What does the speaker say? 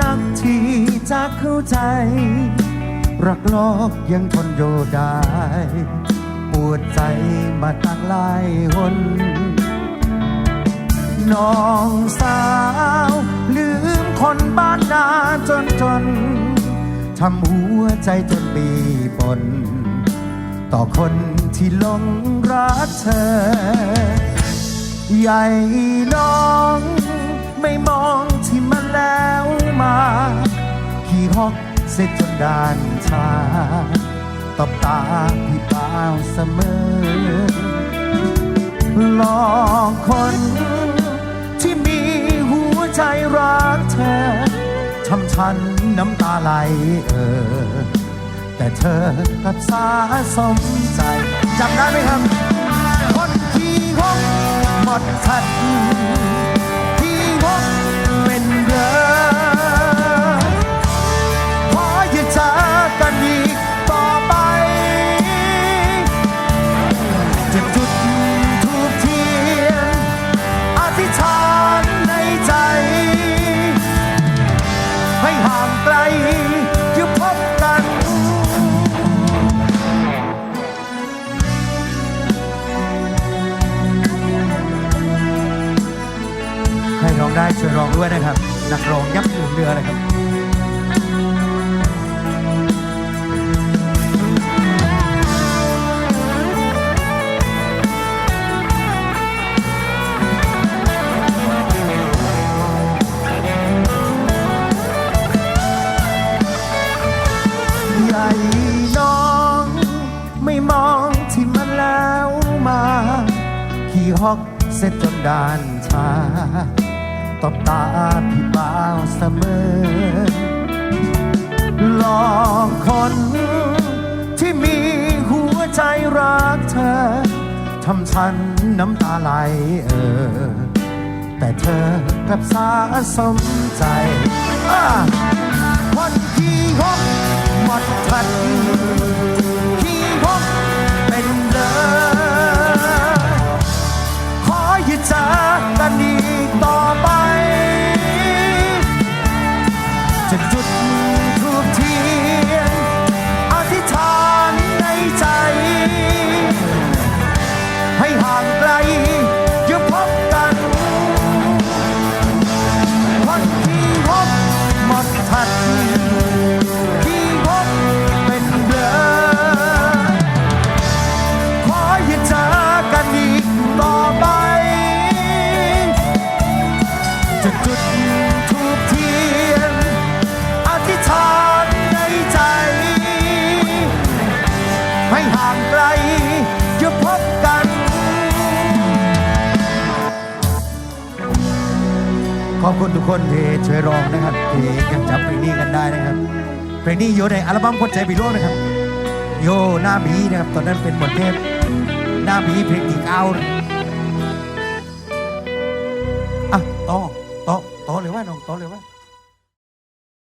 นักที่จะเข้าใจ รักโลกยังทนอยู่ได้ปวดใจมาตั้งหลายหนน้องสาว ลืมคนบ้านนาจนจนทำหัวใจจนปีปน ต่อคนที่หลงรักเธอ ใหญ่น้องไม่มอง อกเสร็จจนด้านชาตบตาพี่เปล่าเสมอ หลอกคนที่มีหัวใจรักเธอทำฉันน้ำตาไหลเออ แต่เธอกลับสาสมใจจำได้ไหมครับ คนที่หกหมดทัด ได้ช่วยร้องด้วยนะครับ นักร้องยับยืนเรือนะครับใหญ่น้องไม่มองที่มันแล้วมาขี่ฮอกเสร็จจนด่านชา ตบตาพี่บ่าวเสมอ หลอกคนที่มีหัวใจรักเธอ ทำฉันน้ำตาไหลเออ แต่เธอกลับสาสมใจ ให้ห่างไกลจะพบกันวันที่พบหมดทัน อบคุณทุกคนที่ช่วยร้องนะครับที่ยังจำเพลงนี้กันได้นะครับ เพลงนี้อยู่ในอัลบั้มคนใจบีโร่นะครับ โยหน้าบีนะครับ ตอนนั้นเป็นบทเทพหน้าบีเพลงที่เก้านอะต่อต่อต่อเลยว่าน้องต่อเลยว่า